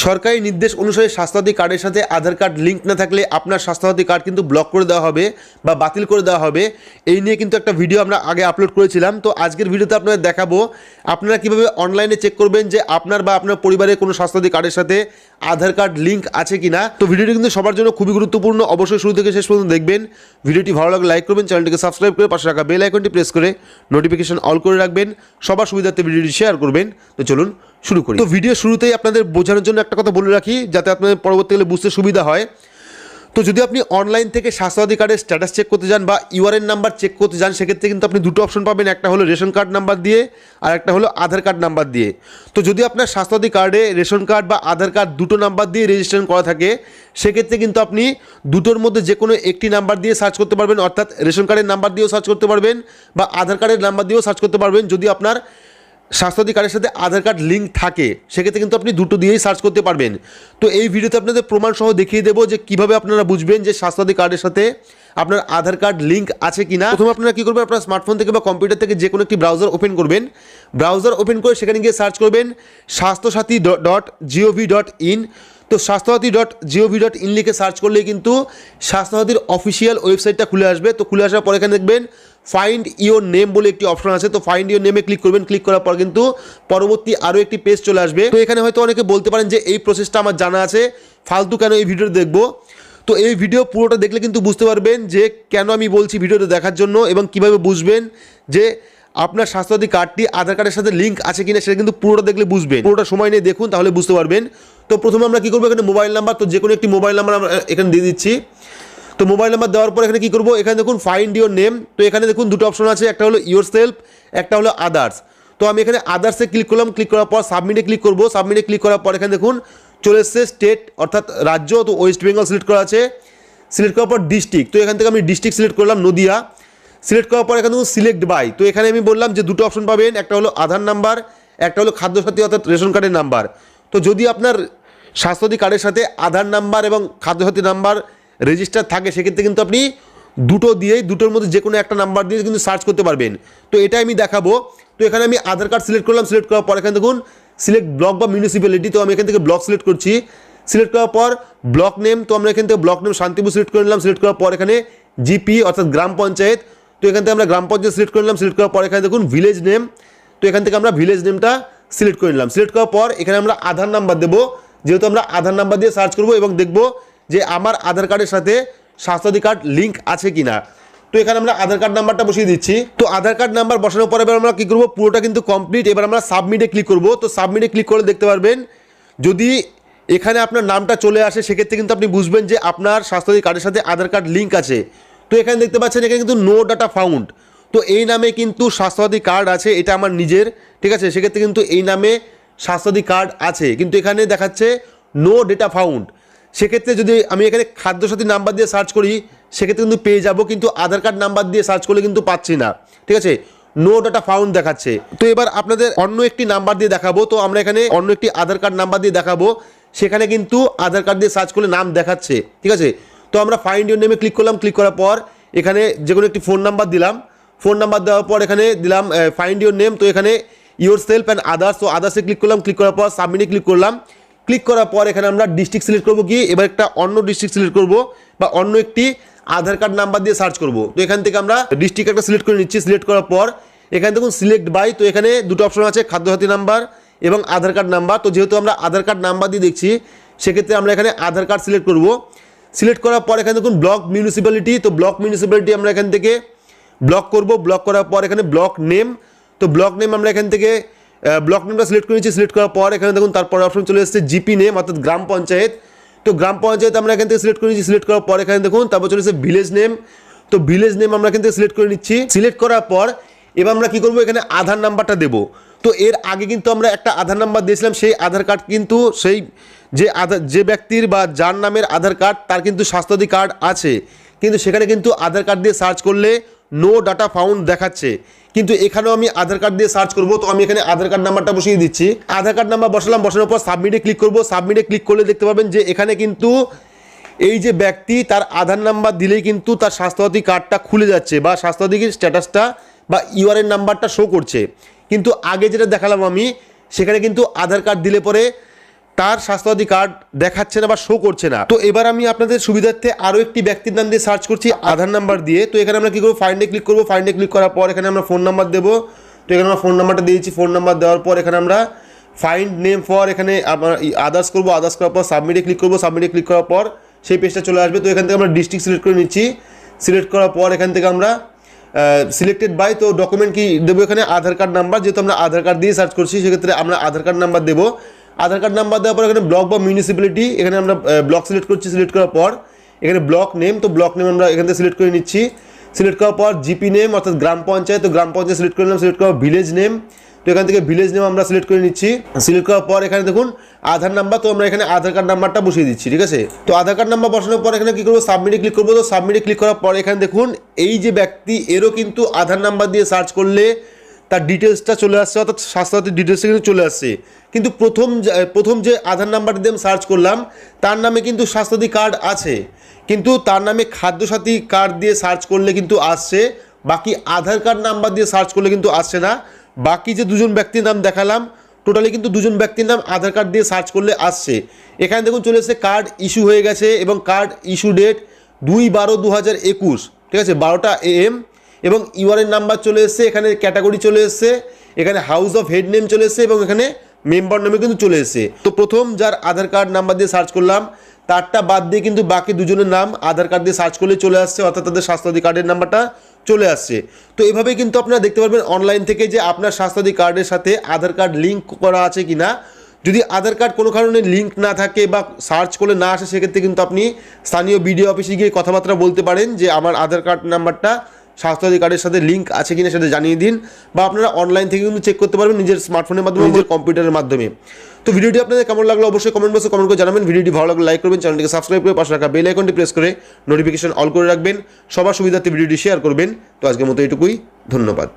সরকারি নির্দেশ অনুসারে স্বাস্থ্যসাথী কার্ডের সাথে আধার কার্ড লিঙ্ক না থাকলে আপনার স্বাস্থ্যসাথী কার্ড কিন্তু ব্লক করে দেওয়া হবে বা বাতিল করে দেওয়া হবে। এই নিয়ে কিন্তু একটা ভিডিও আমরা আগে আপলোড করেছিলাম। তো আজকের ভিডিওতে আপনাদের দেখাবো, আপনারা কীভাবে অনলাইনে চেক করবেন যে আপনার বা আপনার পরিবারের কোনো স্বাস্থ্যসাথী কার্ডের সাথে আধার কার্ড লিঙ্ক আছে কি না তো ভিডিওটি কিন্তু সবার জন্য খুবই গুরুত্বপূর্ণ। অবশ্যই শুরু থেকে শেষ পর্যন্ত দেখবেন। ভিডিওটি ভালো লাগলে লাইক করবেন, চ্যানেলটিকে সাবস্ক্রাইব করে পাশে রাখা বেল আইকনটি প্রেস করে নোটিফিকেশন অল করে রাখবেন। সবার সুবিধার্থে ভিডিওটি শেয়ার করবেন। তো চলুন শুরু করি। তো ভিডিও শুরুতেই আপনাদের বোঝানোর জন্য একটা কথা বলে রাখি, যাতে আপনাদের পরবর্তীকালে বুঝতে সুবিধা হয়। তো যদি আপনি অনলাইন থেকে স্বাস্থ্যসাথী কার্ডের স্ট্যাটাস চেক করতে যান বা ইউআরএন নাম্বার চেক করতে যান, সেক্ষেত্রে কিন্তু আপনি দুটো অপশন পাবেন। একটা হলো রেশন কার্ড নাম্বার দিয়ে, আর একটা হলো আধার কার্ড নাম্বার দিয়ে। তো যদি আপনার স্বাস্থ্যসাথী কার্ডে রেশন কার্ড বা আধার কার্ড দুটো নাম্বার দিয়ে রেজিস্ট্রেশন করা থাকে, সেক্ষেত্রে কিন্তু আপনি দুটোর মধ্যে যে কোনো একটি নাম্বার দিয়ে সার্চ করতে পারবেন। অর্থাৎ রেশন কার্ডের নাম্বার দিয়েও সার্চ করতে পারবেন বা আধার কার্ডের নাম্বার দিয়েও সার্চ করতে পারবেন। যদি আপনার স্বাস্থ্যসাথী কার্ডের সাথে আধার কার্ড লিঙ্ক থাকে, সেক্ষেত্রে কিন্তু আপনি দুটো দিয়েই সার্চ করতে পারবেন। তো এই ভিডিওতে আপনাদের প্রমাণসহ দেখিয়ে দেবো যে কীভাবে আপনারা বুঝবেন যে স্বাস্থ্যসাথী কার্ডের সাথে আপনার আধার কার্ড লিঙ্ক আছে কি না প্রথমে আপনারা কী করবেন, আপনার স্মার্টফোন থেকে বা কম্পিউটার থেকে যে কোনো একটি ব্রাউজার ওপেন করবেন। ব্রাউজার ওপেন করে সেখানে গিয়ে সার্চ করবেন Swasthyasathi dot gov dot in তো Swasthyasathi dot gov dot in লিখে সার্চ করলেই কিন্তু স্বাস্থ্যসাথীর অফিসিয়াল ওয়েবসাইটটা খুলে আসবে। তো খুলে আসার পর এখানে দেখবেন ফাইন্ড ইওর নেম বলে একটি অপশন আছে। তো ফাইন্ড ইওর নেমে ক্লিক করবেন। ক্লিক করার পর কিন্তু পরবর্তী আরও একটি পেজ চলে আসবে। তো এখানে হয়তো অনেকে বলতে পারেন যে এই প্রসেসটা আমার জানা আছে। ফালতু কেন এই ভিডিওটা দেখব? তো এই ভিডিও পুরোটা দেখলে কিন্তু বুঝতে পারবেন যে কেন আমি বলছি ভিডিওটা দেখার জন্য এবং কীভাবে বুঝবেন যে আপনার স্বাস্থ্যসাথী কার্ডটি আধার কার্ডের সাথে লিঙ্ক আছে কিনা সেটা কিন্তু পুরোটা দেখলে বুঝবেন। পুরোটা সময় নিয়ে দেখুন, তাহলে বুঝতে পারবেন। তো প্রথমে আমরা কী করব? এখানে মোবাইল নাম্বার তো যে কোনো একটি মোবাইল নাম্বার আমরা এখানে দিয়ে দিচ্ছি। তো মোবাইল নাম্বার দেওয়ার পর এখানে কী করব? এখানে দেখুন ফাইন্ড ইওর নেম তো এখানে দেখুন, দুটো অপশন আছে। একটা হলো ইওর সেলফ একটা হলো আদার্স তো আমি এখানে আদার্সে ক্লিক করলাম। ক্লিক করার পর সাবমিটে ক্লিক করব। সাবমিটে ক্লিক করার পর এখানে দেখুন, চলে এসছে স্টেট অর্থাৎ রাজ্য। তো ওয়েস্ট বেঙ্গল সিলেক্ট করা আছে। সিলেক্ট করার পর ডিস্ট্রিক্ট তো এখান থেকে আমি ডিস্ট্রিক্ট সিলেক্ট করলাম, নদিয়া। সিলেক্ট করার পর এখানে দেখুন সিলেক্ট বাই তো এখানে আমি বললাম যে দুটো অপশন পাবেন। একটা হলো আধার নাম্বার একটা হলো খাদ্যসাথী অর্থাৎ রেশন কার্ডের নাম্বার তো যদি আপনার স্বাস্থ্যসাথী কার্ডের সাথে আধার নাম্বার এবং খাদ্যসাথী নাম্বার রেজিস্টার থাকে, সেক্ষেত্রে কিন্তু আপনি দুটো দিয়েই, দুটোর মধ্যে যে কোনো একটা নাম্বার দিয়ে কিন্তু সার্চ করতে পারবেন। তো এটা আমি দেখাবো। তো এখানে আমি আধার কার্ড সিলেক্ট করলাম সিলেক্ট করার পর এখানে দেখুন সিলেক্ট ব্লক বা মিউনিসিপ্যালিটি তো আমি এখান থেকে ব্লক সিলেক্ট করছি। সিলেক্ট করার পর ব্লক নেম তো আমরা এখান থেকে ব্লক নেম শান্তিপুর সিলেক্ট করে নিলাম। সিলেক্ট করার পর এখানে জিপি অর্থাৎ গ্রাম পঞ্চায়েত। তো এখান থেকে আমরা গ্রাম পঞ্চায়েত সিলেক্ট করে নিলাম। সিলেক্ট করার পর এখানে দেখুন ভিলেজ নেম তো এখান থেকে আমরা ভিলেজ নেমটা সিলেক্ট করে নিলাম। সিলেক্ট করার পর এখানে আমরা আধার নাম্বার দেবো। যেহেতু আমরা আধার নাম্বার দিয়ে সার্চ করব এবং দেখব যে আমার আধার কার্ডের সাথে স্বাস্থ্যসাথী কার্ড লিঙ্ক আছে কি না তো এখানে আমরা আধার কার্ড নাম্বারটা বসিয়ে দিচ্ছি। তো আধার কার্ড নাম্বার বসানোর পর এবার আমরা কী করব? পুরোটা কিন্তু কমপ্লিট। এবার আমরা সাবমিটে ক্লিক করব। তো সাবমিটে ক্লিক করে দেখতে পারবেন, যদি এখানে আপনার নামটা চলে আসে, সেক্ষেত্রে কিন্তু আপনি বুঝবেন যে আপনার স্বাস্থ্যসাথী কার্ডের সাথে আধার কার্ড লিঙ্ক আছে। তো এখানে দেখতে পাচ্ছেন, এখানে কিন্তু নো ডাটা ফাউন্ড তো এই নামে কিন্তু স্বাস্থ্যসাথী কার্ড আছে, এটা আমার নিজের, ঠিক আছে? সেক্ষেত্রে কিন্তু এই নামে স্বাস্থ্যসাথী কার্ড আছে। কিন্তু এখানে দেখাচ্ছে নো ডেটা ফাউন্ড সেক্ষেত্রে যদি আমি এখানে খাদ্যসাথী নাম্বার দিয়ে সার্চ করি, সেক্ষেত্রে কিন্তু পেয়ে যাব, কিন্তু আধার কার্ড নাম্বার দিয়ে সার্চ করলে কিন্তু পাচ্ছি না। ঠিক আছে? নো ডাটা ফাউন্ড দেখাচ্ছে। তো এবার আপনাদের অন্য একটি নাম্বার দিয়ে দেখাবো। তো আমরা এখানে অন্য একটি আধার কার্ড নাম্বার দিয়ে দেখাবো। সেখানে কিন্তু আধার কার্ড দিয়ে সার্চ করলে নাম দেখাচ্ছে। ঠিক আছে? তো আমরা ফাইন্ড ইউর নেমে ক্লিক করলাম। ক্লিক করার পর এখানে যে কোনো একটি ফোন নাম্বার দিলাম। ফোন নাম্বার দেওয়ার পর এখানে দিলাম ফাইন্ড ইউর নেম তো এখানে ইউর সেলফ অ্যান্ড আদার্স তো আদার্সে ক্লিক করলাম ক্লিক করার পর সাবমিটে ক্লিক করলাম। ক্লিক করার পর এখানে আমরা ডিস্ট্রিক্ট সিলেক্ট করব কি? এবার একটা অন্য ডিস্ট্রিক্ট সিলেক্ট করব বা অন্য একটি আধার কার্ড নাম্বার দিয়ে সার্চ করব। তো এখান থেকে আমরা ডিস্ট্রিক্ট একটা সিলেক্ট করে নিচ্ছি। সিলেক্ট করার পর এখানে দেখুন সিলেক্ট বাই তো এখানে দুটো অপশন আছে, খাদ্যসাথী নাম্বার এবং আধার কার্ড নাম্বার তো যেহেতু আমরা আধার কার্ড নাম্বার দিয়ে দেখছি, সেক্ষেত্রে আমরা এখানে আধার কার্ড সিলেক্ট করব। সিলেক্ট করার পর এখানে দেখুন ব্লক মিউনিসিপ্যালিটি তো ব্লক মিউনিসিপ্যালিটি আমরা এখান থেকে ব্লক করব ব্লক করার পর এখানে ব্লক নেম তো ব্লক নেম আমরা এখান থেকে ব্লক নেমটা সিলেক্ট করে নিচ্ছি সিলেক্ট করার পর এখানে দেখুন, তারপর অপশন চলে এসেছে জিপি নেম অর্থাৎ গ্রাম পঞ্চায়েত। তো গ্রাম পঞ্চায়েত আমরা এখান থেকে সিলেক্ট করে নিচ্ছি সিলেক্ট করার পর এখানে দেখুন, তারপর চলে এসেছে ভিলেজ নেম তো ভিলেজ নেম আমরা এখান থেকে সিলেক্ট করে নিচ্ছি। সিলেক্ট করার পর এবার আমরা কী করব, এখানে আধার নাম্বারটা দেবো। তো এর আগে কিন্তু আমরা একটা আধার নাম্বার দিয়েছিলাম, সেই আধার কার্ড কিন্তু, সেই যে আধার, যে ব্যক্তির বা যার নামের আধার কার্ড, তার কিন্তু স্বাস্থ্যসাথী কার্ড আছে। কিন্তু সেখানে কিন্তু আধার কার্ড দিয়ে সার্চ করলে নো ডাটা ফাউন্ড দেখাচ্ছে। কিন্তু এখানেও আমি আধার কার্ড দিয়ে সার্চ করব, তো আমি এখানে আধার কার্ড নাম্বারটা বসিয়ে দিচ্ছি। আধার কার্ড নাম্বার বসালাম, বসানোর পর সাবমিটে ক্লিক করব। সাবমিটে ক্লিক করলে দেখতে পাবেন যে এখানে কিন্তু এই যে ব্যক্তি, তার আধার নাম্বার দিলেই কিন্তু তার স্বাস্থ্যসাথী কার্ডটা খুলে যাচ্ছে বা স্বাস্থ্যসাথীর স্ট্যাটাসটা বা ইউআরএন নাম্বারটা শো করছে। কিন্তু আগে যেটা দেখালাম আমি, সেখানে কিন্তু আধার কার্ড দিলে পরে তার স্বাস্থ্যসাথী কার্ড দেখাচ্ছে না বা শো করছে না। তো এবার আমি আপনাদের সুবিধার্থে আরও একটি ব্যক্তির নাম দিয়ে সার্চ করছি, আধার নাম্বার দিয়ে। তো এখানে আমরা কী করব? ফাইন্ডে ক্লিক করব। ফাইন্ডে ক্লিক করার পর এখানে আমরা ফোন নাম্বার দেবো। তো এখানে আমরা ফোন নাম্বারটা দিয়েছি ফোন নাম্বার দেওয়ার পর এখানে আমরা ফাইন্ড নেম ফর এখানে আদার্স করব। আদার্স করার পর সাবমিটে ক্লিক করব। সাবমিটে ক্লিক করার পর সেই পেজটা চলে আসবে। তো এখান থেকে আমরা ডিস্ট্রিক্ট সিলেক্ট করে নিচ্ছি। সিলেক্ট করার পর এখান থেকে আমরা সিলেক্টেড বাই তো ডকুমেন্ট কি দেবো এখানে? আধার কার্ড নাম্বার যেহেতু আমরা আধার কার্ড দিয়ে সার্চ করছি, সেক্ষেত্রে আমরা আধার কার্ড নাম্বার দেবো। আধার কার্ড নাম্বার দেওয়ার পর এখানে ব্লক বা মিউনিসিপ্যালিটি এখানে আমরা ব্লক সিলেক্ট করছি সিলেক্ট করার পর এখানে ব্লক নেম তো ব্লক নেম আমরা এখান থেকে সিলেক্ট করে নিচ্ছি। সিলেক্ট করার পর জিপি নেম অর্থাৎ গ্রাম পঞ্চায়েত, তো গ্রাম পঞ্চায়েত সিলেক্ট করে নিলাম সিলেক্ট করার ভিলেজ নেম তো এখান থেকে ভিলেজ নেম আমরা সিলেক্ট করে নিচ্ছি। সিলেক্ট করার পর এখানে দেখুন, আধার নাম্বার তো আমরা এখানে আধার কার্ড নাম্বারটা বসিয়ে দিচ্ছি, ঠিক আছে? তো আধার কার্ড নাম্বার বসানোর পর এখানে কী করব? সাবমিটে ক্লিক করব। তো সাবমিটে ক্লিক করার পর এখানে দেখুন, এই যে ব্যক্তি, এরও কিন্তু আধার নাম্বার দিয়ে সার্চ করলে তার ডিটেলসটা চলে আসছে, অর্থাৎ স্বাস্থ্যসাথীর ডিটেলসটা কিন্তু চলে আসছে। কিন্তু প্রথম প্রথম যে আধার নাম্বার দিয়ে আমি সার্চ করলাম, তার নামে কিন্তু স্বাস্থ্যসাথী কার্ড আছে। কিন্তু তার নামে খাদ্যসাথী কার্ড দিয়ে সার্চ করলে কিন্তু আসছে, বাকি আধার কার্ড নাম্বার দিয়ে সার্চ করলে কিন্তু আসছে না। বাকি যে দুজন ব্যক্তির নাম দেখালাম টোটালি কিন্তু দুজন ব্যক্তির নাম আধার কার্ড দিয়ে সার্চ করলে আসছে। এখানে দেখুন চলে এসেছে কার্ড ইস্যু হয়ে গেছে এবং কার্ড ইস্যু ডেট দুই বারো দু ঠিক আছে? বারোটা এ এম এবং ইউআরএন নাম্বার চলে এসছে, এখানে ক্যাটাগরি চলে এসছে, এখানে হাউস অফ হেড নেম চলে এসছে এবং এখানে মেম্বার নামে কিন্তু চলে এসছে। তো প্রথম যার আধার কার্ড নাম্বার দিয়ে সার্চ করলাম, তারটা বাদ দিয়ে কিন্তু বাকি দুজনের নাম আধার কার্ড দিয়ে সার্চ করলে চলে আসছে, অর্থাৎ তাদের স্বাস্থ্যসাথী কার্ডের নাম্বারটা চলে আসছে। তো এভাবেই কিন্তু আপনারা দেখতে পারবেন অনলাইন থেকে যে আপনার স্বাস্থ্যসাথী কার্ডের সাথে আধার কার্ড লিঙ্ক করা আছে কি না যদি আধার কার্ড কোনো কারণে লিঙ্ক না থাকে বা সার্চ করলে না আসে, সেক্ষেত্রে কিন্তু আপনি স্থানীয় বিডিও অফিসে গিয়ে কথাবার্তা বলতে পারেন যে আমার আধার কার্ড নাম্বারটা স্বাস্থ্যসাথী কার্ডের সাথে লিঙ্ক আছে কিনা সেটা জানিয়ে দিন বা আপনারা অনলাইন থেকে কিন্তু চেক করতে পারবেন নিজের স্মার্টফোনের মাধ্যমে, নিজের কম্পিউটারের মাধ্যমে। তো ভিডিওটি আপনাদের কেমন লাগল অবশ্যই কমেন্ট বক্সে কমেন্ট করে জানাবেন। ভিডিওটি ভালো লাগলে লাইক করবেন চ্যানেলটিকে সাবস্ক্রাইব করে পাশে রাখা বেল আইকনটি প্রেস করে নোটিফিকেশন অল করে রাখবেন। সবার সুবিধার্থে ভিডিওটি শেয়ার করবেন। তো আজকের মতো এটুকুই ধন্যবাদ।